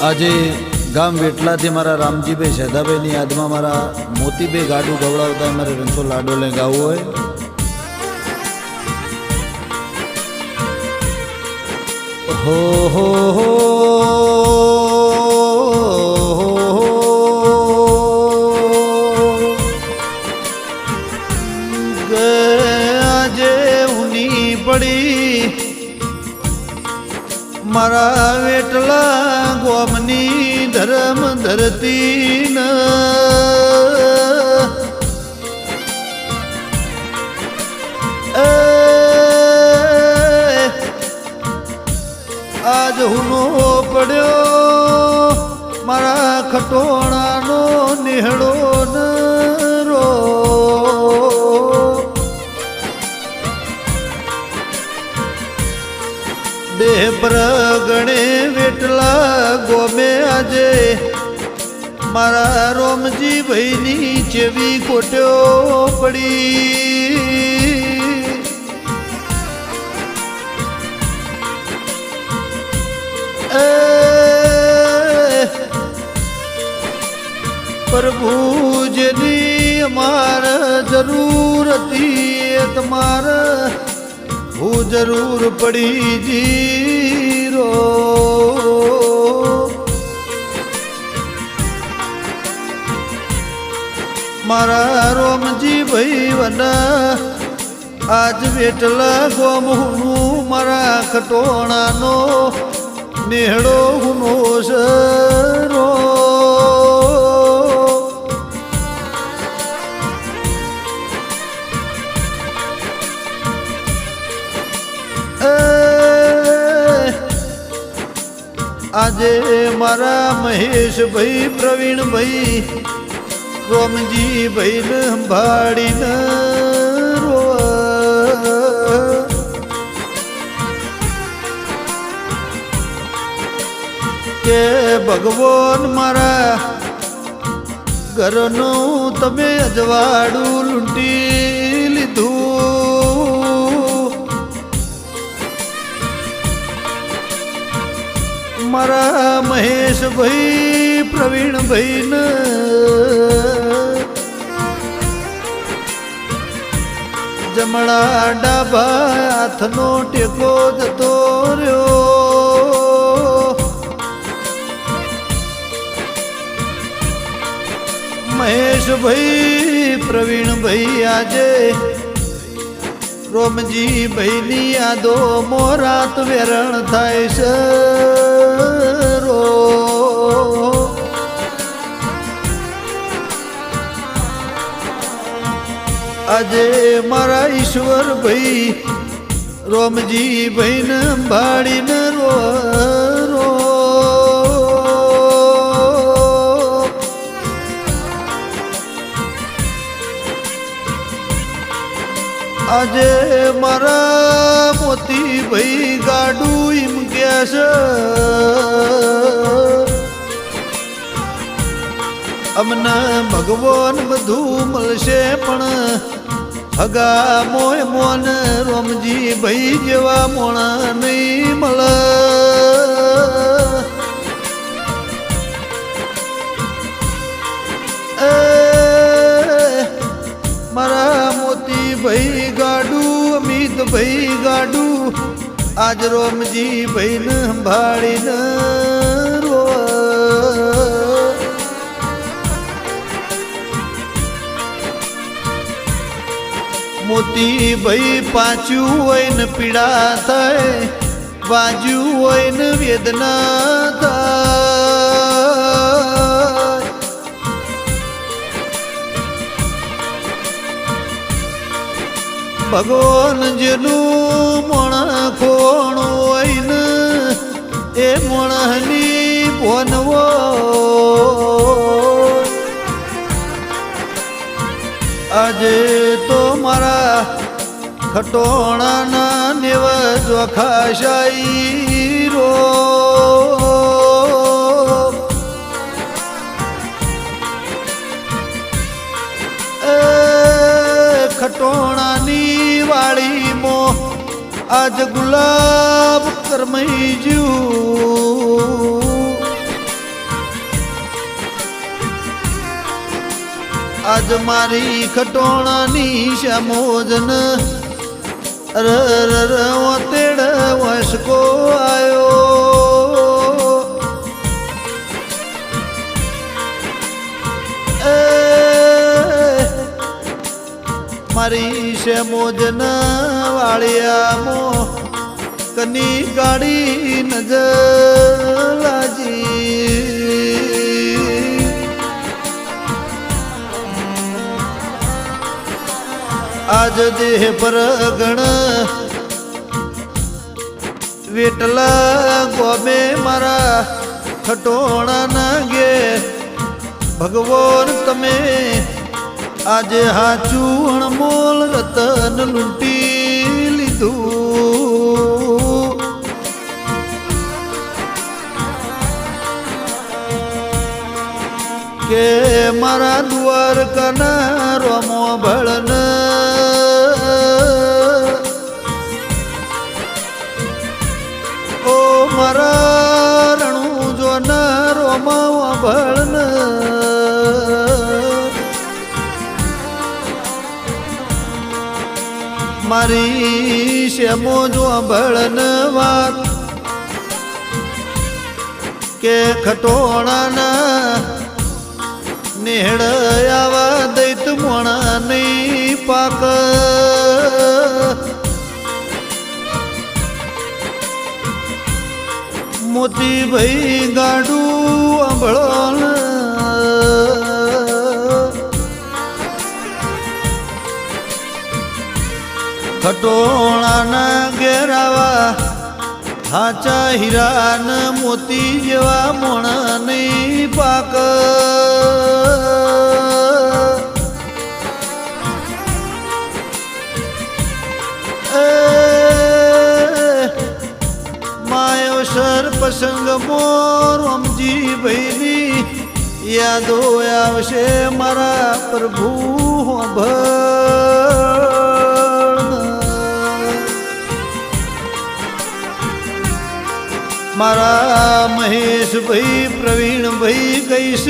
આજે ગામ વેટલાથી મારા રામજીભાઈ સદાભાઈની યાદમાં મારા મોતીભાઈ ગાડું ગવડાવતા મારે રંસો લાડોલે ગાવું હોય. હો હો હો પડી મારા વેટલા ગોમની ધર્મ ધરતી ન આજ હુનો પડ્યો મારા ખટોણાનો નિહળો. પ્રગણે વેટલા ગોમે આજે. મારા રોમજી ભાઈની ચેવી કોટ્યો પડી. એ પ્રભુજની અમાર જરૂર હતી તમારે જરૂર પડી જીરો. મારા રોમજી ભાઈ વના આજ વેટલા ગોમ હું મારા ખટોણાનો નેહડો હુનો સરો આજે મારા મહેશભાઈ પ્રવીણભાઈ, રોમજી ભાઈને સંભાળીને. કે ભગવાન મારા ઘરનું તમે અજવાડું લૂંટી લીધું મારા મહેશભાઈ પ્રવીણભાઈ ને જમણા ડાબા હાથનો ટેકો જતો રહ્યો. મહેશભાઈ પ્રવીણભાઈ આજે રોમજી ભાઈની યાદો મોરાત વેરણ થાય છે. આજે મારા ઈશ્વર ભાઈ રોમજી ભાઈને ભાડીને રો આજે મારા મોતી ભાઈ ગાડું એમ કે છે. અમને ભગવાન બધું મળશે પણ હગા મોય મોન રોમજી ભાઈ જેવા મોણા નહીં મળે. મારા મોતી ભાઈ અમિત ભાઈ ગાડું આજ રોમજી ભાઈને સંભાળીને રો મોતી ભાઈ પાછું હોય ને પીડા થાય, બાજુ હોય ને વેદના થાય. ભગવાન જેનું મણ કોણ હોય ને, એ મણની ભોનવો આજે તો મારા ખટોણાના નેવ જોખાશાઈ રો આજ ગુલાબ કરમઈ જ્યું આજ મારી ખટોણાની શમોજન ર ર તેડ વસકો આવ્યો મારી છે શ્યામોજન વાળિયામો કની ગાડી નજર લાજી. આજ દેહ પર ગણ વેટલા ગોમે મારા ખટોણા ના ગે ભગવાન તમે આજે હાચું મોલ રતન લૂંટી લીધું. કે મારા દ્વારકાના રમો ભળન મારી શ્યામો જો ભળન વાત કે ખટોણાના નેહળ આવા દૈત મોણા નહીં પાક. મોતી ભાઈ ગાડું આંભળો ખટોણાના ઘેરાવા, હાચા હીરાન મોતી જેવા મોણા પાક. માયો સર પસંગ મોર અમજી ભાઈની યાદો આવશે મારા પ્રભુ ભળ મારા મહેશભાઈ પ્રવીણભાઈ કહીશ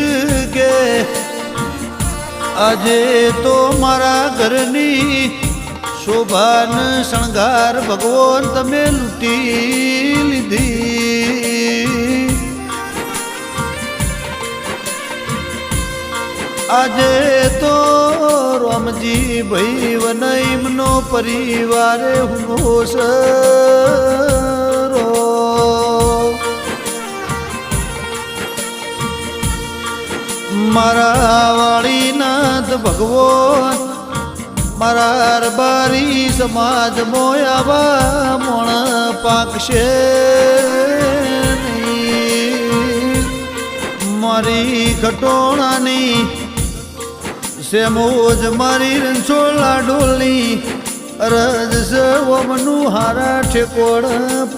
કે આજે તો મારા ઘરની શોભાન શણગાર ભગવાન તમે લૂંટી લીધી. આજે તો રામજી ભાઈ વનઈમનો પરિવારે હુનો મારા વાળીનાથ ભગવાન, મારા અરબારી સમાજ મોયાવા મોણ પાકશે મારી ઘટોણાની સેમોજ મારી રણછોડા ડોલની રજ સવમનું હારા ઠેકોડ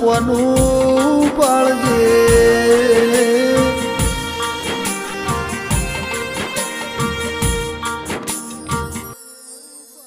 પોનું પાળજે.